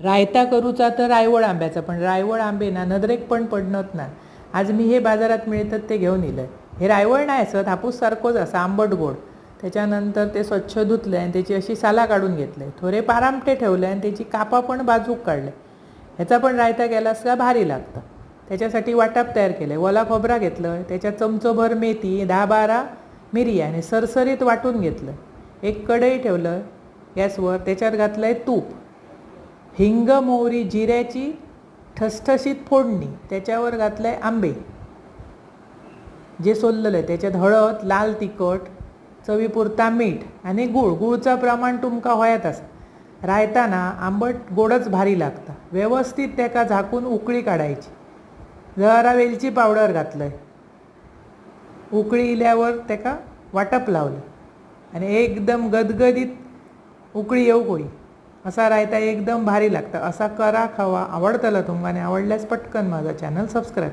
रायता करूचा तर रायवळ आंब्याचा पण रायवळ आंबे ना नदरेक पण पडणत ना. आज मी हे बाजारात मिळतात ते घेऊन येलं हे रायवळ नाही असत हापूस सारखोच असा आंबट गोड. त्याच्यानंतर ते स्वच्छ धुतलं आणि त्याची अशी साला काढून घेतले. थोडे पारामटे ठेवले आणि त्याची कापा पण बाजूक काढले. ह्याचा पण रायता केलास का भारी लागतं. त्याच्यासाठी वाटप तयार केलं. ओला खोबरा घेतलं त्याच्यात चमचोभर मेथी दहा बारा मिरी आणि सरसरीत वाटून घेतलं. एक कढई ठेवलं गॅसवर त्याच्यात घातलं आहे तूप. हिंग मोहरी जिऱ्याची ठसठशीत फोडणी त्याच्यावर घातलं आहे आंबे. जे सोललेलं आहे त्याच्यात हळद लाल तिखट चवीपुरता मीठ आणि गूळ. गूळचं प्रमाण तुमका होयात असं. रायताना आंबट गोडच भारी लागतं. व्यवस्थित त्याका झाकून उकळी काढायची. जरा वेलची पावडर घातलं आहे उकळी इल्यावर त्याका वाटप लावलं. आणि एकदम गदगदीत उकळी येऊ कोळी असा रायता एकदम भारी लागतं. असा करा खावा आवडतला तुमका आवडल्यास पटकन माझा चॅनल सबस्क्राईब